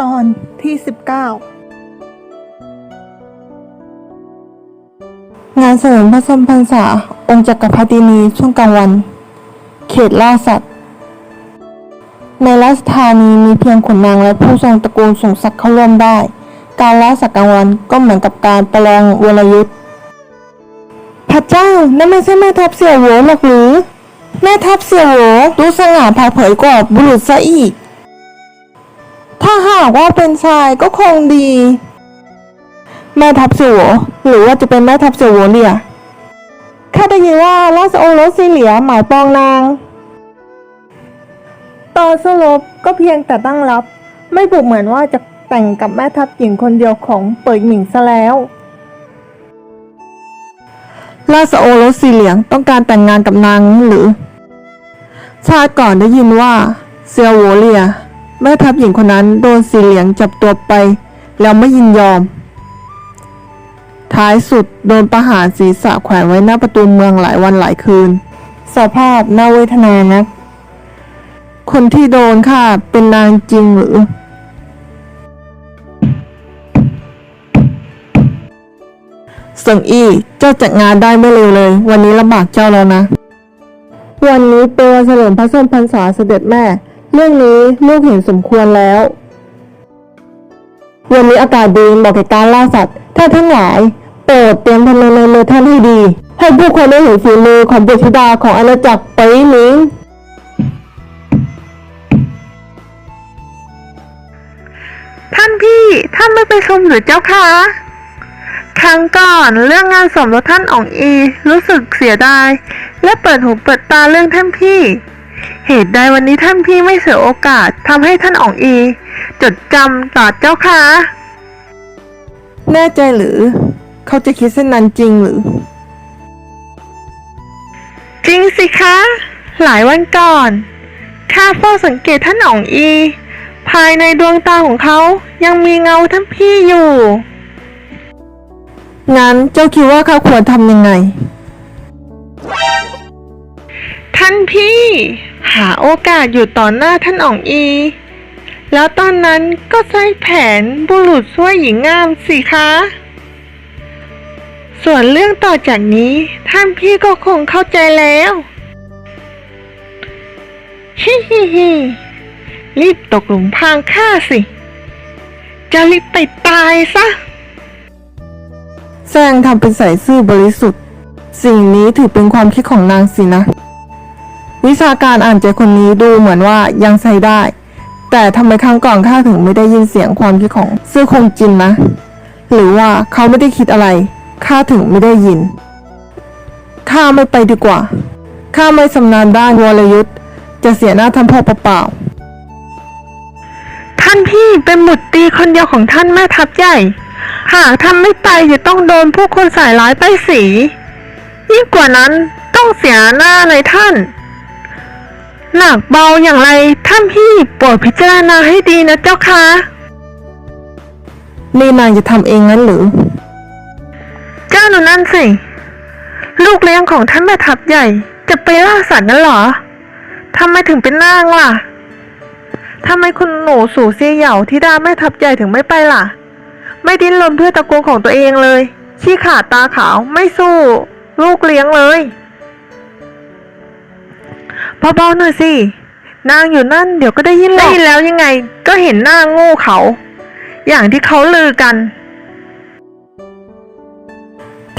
ตอนที่สิบเก้างานเสริมพระสมพรรษา องค์จักรพรรดินีช่วงกลางวัน เขตล่าสัตว์ ในราชธานีมีเพียงขุนนางและผู้ทรงตระกูลสูงศักดิ์เข้าร่วมได้ การล่าสัตว์กลางวันก็เหมือนกับการประลองวรยุทธ์พระเจ้า นั่นไม่ใช่แม่ทัพเสี่ยวโหวหรอกหรือ แม่ทัพเสี่ยวโหวดูสง่าผ่าเผยกว่าบุรุษซะอีก ถ้าหากว่าเป็นชายก็คงดี แม่ทัพเสี่ยวหรือว่าจะเป็นแม่ทัพเสี่ยวเนี่ยข้าได้ยินว่าราชโอรสซีเหลียหมายปองนางตอนสลบก็เพียงแต่ตั้งรับ ไม่บุกเหมือนว่าจะแต่งกับแม่ทัพหญิงคนเดียวของเปิดหมิงซะแล้ว ราชโอรสสีเหลียงต้องการแต่งงานกับนางหรือ ชาติก่อนได้ยินว่าเซียวโวเลีย แม่ทัพหญิงคนนั้นโดนสีเหลียงจับตัวไป แล้วไม่ยินยอม ท้ายสุดโดนประหารศีรษะแขวนไว้หน้าประตูเมืองหลายวันหลายคืน สภาพน่าเวทนานักคนที่โดนค่ะเป็นนางจริงหรือ เสิงอี้เจ้าจัดงานได้ไม่เร็วเลย วันนี้ลำบากเจ้าแล้วนะ วันนี้เป็นวันเฉลิมพระชนมพรรษาเสด็จแม่ เรื่องนี้ลูกเห็นสมควรแล้ว วันนี้อากาศดีเหมาะแก่การล่าสัตว์ท่านทั้งหลายโปรดเตรียมพลังในมือท่านให้ดี ให้ผู้คนได้เห็นฝีมือของบุตรธิดาของอาณาจักรไปหนิงท่านพี่ท่านไม่ไปชมหรือเจ้าคะครั้งก่อนเรื่องงานสมรสท่านอ๋องอี รู้สึกเสียดาย และเปิดหูเปิดตาเรื่องท่านพี่ เหตุใดวันนี้ท่านพี่ไม่เสียโอกาสทำให้ท่านอ๋องอี จดจำต่อเจ้าคะแน่ใจหรือ เขาจะคิดเช่นนั้นจริงหรือ จริงสิคะ หลายวันก่อนข้าเฝ้าสังเกตท่านอ๋องอี ภายในดวงตาของเขายังมีเงาท่านพี่อยู่ งั้นเจ้าคิดว่าเขาควรทำยังไงท่านพี่ หาโอกาสอยู่ต่อหน้าท่านอ๋องอี แล้วตอนนั้นก็ใช้แผนบุรุษช่วยหญิงงามสิคะ ส่วนเรื่องต่อจากนี้ท่านพี่ก็คงเข้าใจแล้วฮิฮิฮิรีบตกหลุมพรางข้าสิ จะรีบไปตายซะ แซงทำเป็นใส่ซื่อบริสุทธิ์ สิ่งนี้ถือเป็นความคิดของนางสินะ วิชาการอ่านใจคนนี้ดูเหมือนว่ายังใช้ได้ แต่ทำไมครั้งก่อนข้าถึงไม่ได้ยินเสียงความคิดของซื่อคงจินนะ หรือว่าเขาไม่ได้คิดอะไรข้าถึงไม่ได้ยินข้าไม่ไปดีกว่าข้าไม่สำนาญด้านวรยุทธ์จะเสียหน้าทำพ่อเปล่าท่านพี่เป็นบุตรตีคนเดียวของท่านแม่ทัพใหญ่ หากท่านไม่ไปจะต้องโดนผู้คนใส่ร้ายไปสี ยิ่งกว่านั้นต้องเสียหน้าเลยท่าน หนักเบาอย่างไรท่านพี่โปรดพิจารณาให้ดีนะเจ้าค่ะนี่นางจะทำเองงั้นหรือ เจ้าหนูนั่นสิ ลูกเลี้ยงของท่านแม่ทัพใหญ่ จะไปล่าสัตว์นั่นเหรอทำไมถึงเป็นนางล่ะทำไมคุณหนูสู่เสียเหย่าที่ดาแม่ทัพใหญ่ถึงไม่ไปล่ะ ไม่ดิ้นรนเพื่อตระกูลของตัวเองเลย ขี้ขาดตาขาวไม่สู้ ลูกเลี้ยงเลย เบาๆหน่อยสิ นางอยู่นั่นเดี๋ยวก็ได้ยินหรอกได้ยินแล้วยังไง ก็เห็นหน้าโง่เขา อย่างที่เขาลือกัน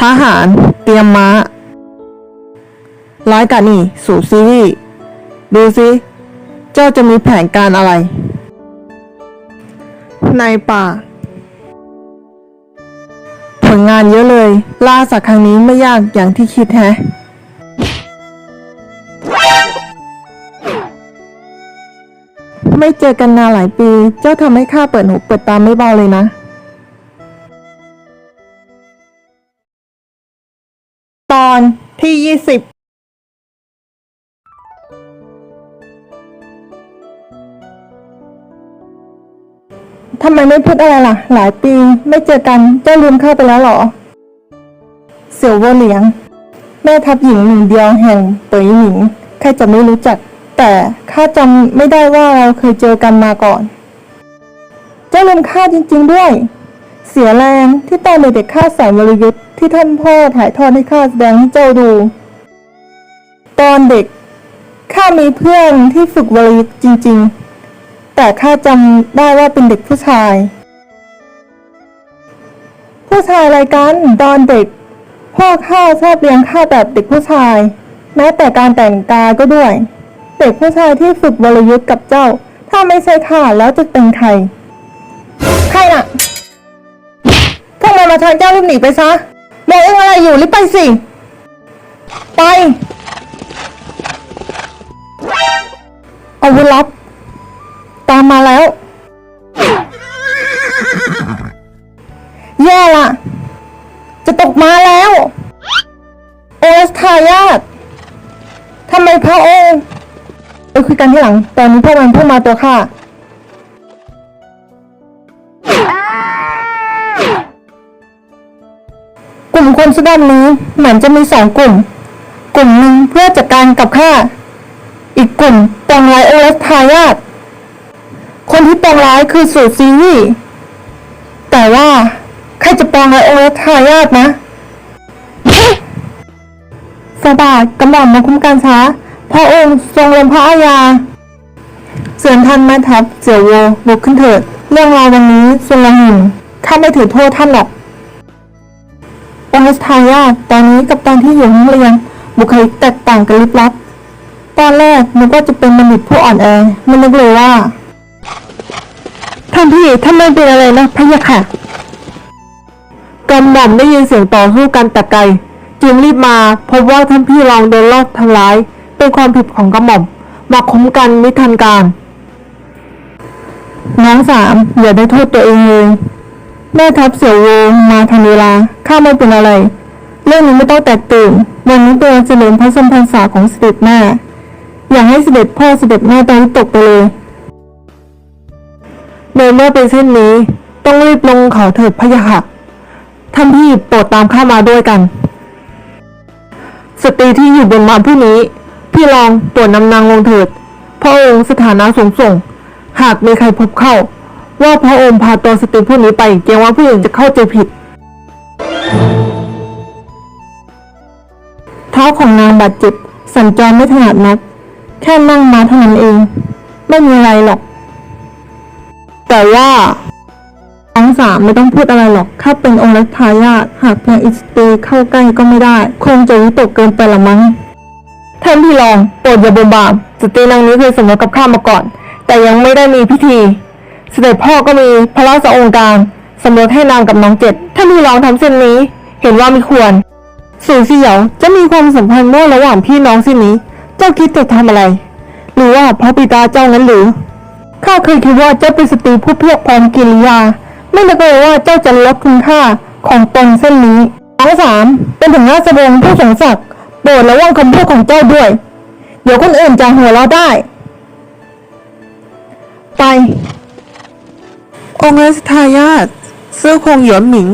ทหารเตรียมม้า ร้ายกาจนี่ สู่ซีรีส์ดูสิเจ้าจะมีแผนการอะไร ในป่า ผลงานเยอะเลย ล่าสัตว์ครั้งนี้ไม่ยากอย่างที่คิดแฮะ ไม่เจอกันนานหลายปี เจ้าทำให้ข้าเปิดหูเปิดตาไม่เบาเลยนะ ตอนที่ยี่สิบทำไมไม่พูดอะไรล่ะ หลายปี ไม่เจอกัน เจ้าลืมข้าไปแล้วเหรอ เสี่ยวเวอเหลียง แม่ทัพหญิงหนึ่งเดียวแห่งเปยหมิง ใครจะไม่รู้จัก แต่ข้าจำไม่ได้ว่าเราเคยเจอกันมาก่อน เจ้าลุมฆ่าจริง ๆ ด้วย เสียแรงที่ตอนเด็กๆข้าสอนวรยุทธ์ที่ท่านพ่อถ่ายทอดให้ข้าแสดงให้เจ้าดู ตอนเด็กข้ามีเพื่อนที่ฝึกวรยุทธ์จริง ๆ แต่ข้าจำได้ว่าเป็นเด็กผู้ชาย ผู้ชายอะไรกันตอนเด็ก พ่อข้าชอบเลี้ยงข้าแบบเด็กผู้ชาย แม้แต่การแต่งกายก็ด้วย เด็กผู้ชายที่ฝึกวรยุทธ์กับเจ้า ถ้าไม่ใช่ข้าแล้วจะเป็นใคร ใครน่ะพวกมันมาทางเจ้ารีบหนีไปซะบอกเองอะไรอยู่รีบไปสิ ไป อาวุธลับ ตามมาแล้ว ไปคุยกันที่หลัง ตอนนี้พวกมันพุ่งมาตัวข้ากลุ่มคนสุดานนี้เหมือนจะมีสองกลุ่ม กลุ่มหนึ่งเพื่อจัดการกับข้า อีกกลุ่มปองร้ายโอเลสทายาทคนที่ปองร้ายคือสูตรซีรีส์แต่ว่าใครจะปองร้ายโอเลสทายาทนะสบาทกำลังมาคุ้มกันช้า พระองค์ทรงลมพระอาญา เสือนท่านแม่ทัพเสี่ยวโวลุกขึ้นเถิด เรื่องราววันนี้ส่วนละหินข้าไม่ถือโทษท่านหรอกองค์ทายาตอนนี้กับตอนที่อยู่ห้องเรียนบุคลิกแตกต่างกันลิบลับ ตอนแรกนึกว่าจะเป็นบัณฑิตผู้อ่อนแอไม่นึกเลยว่า ท่านพี่ท่านไม่เป็นอะไรนะพะยะค่ะกำหม่อมได้ยินเสียงต่อสู้กันแต่ไกล จึงรีบมาพบว่าท่านพี่รองโดนลอบทำร้าย เป็นความผิดของกระหม่อมมาคุ้มกันไม่ทันการ น้องสามอย่าได้โทษตัวเองเลยแม่ทัพเสี่ยวโวมาทันเวลาข้าไม่เป็นอะไร เรื่องนี้ไม่ต้องแตกตื่นวันนี้เป็นวันเฉลิมพระชนมพรรษาของเสด็จแม่อยากให้เสด็จพ่อเสด็จแม่ตอนตกไปเลยในเมื่อเป็นเช่นนี้ ต้องรีบลงเขาเถิดพะยะค่ะท่านพี่โปรดตามข้ามาด้วยกัน สตรีที่อยู่บนมาผู้นี้ พี่ลองโปรดนำนางลงเถิด พระองค์สถานะสูงส่ง หากมีใครพบเข้า ว่าพระองค์พาตัวสตรีผู้นี้ไปเกรงว่าผู้อื่นจะเข้าใจผิด เท้าของนางบาดเจ็บสัญจรไม่ถนัดนัก แค่นั่งมาเท่านั้นเอง ไม่มีอะไรหรอก แต่ว่า้องสามไม่ต้องพูดอะไรหรอกข้าเป็นองค์รัชทายาทหากเพียงอิสตีเข้าใกล้ก็ไม่ได้ คงจะวิตกเกินไปละมั้ง ท่านพี่รองโปรดอย่าบ่มบามสตรีนางนี้เคยสมรสกับข้ามาก่อน แต่ยังไม่ได้มีพิธี เสด็จพ่อก็มีพระราชองค์การสมรสให้นางกับน้องเจ็ดท่านพี่รองทำเช่นนี้ เห็นว่ามีควร สู่เสี่ยวจะมีความสัมพันธ์มั่วระหว่างพี่น้องสินี้ เจ้าคิดจะทำอะไร หรือว่าพระบิดาเจ้านั้นหรือข้าเคยคิดว่าเจ้าเป็นสตรีผู้เพียรพร้อมกิริยา ไม่นึกเลยว่าเจ้าจะลดคุณค่าของตนเส้นนี้ทั้งสามเป็นถึงราชวงศ์ผู้สงศักดิ์ ปรดระวังคำพูดของเจ้าด้วย เดี๋ยวคนอื่นจะหัวเราะได้ ไป องค์รัชทายาทซื่อคงหยวนหมิง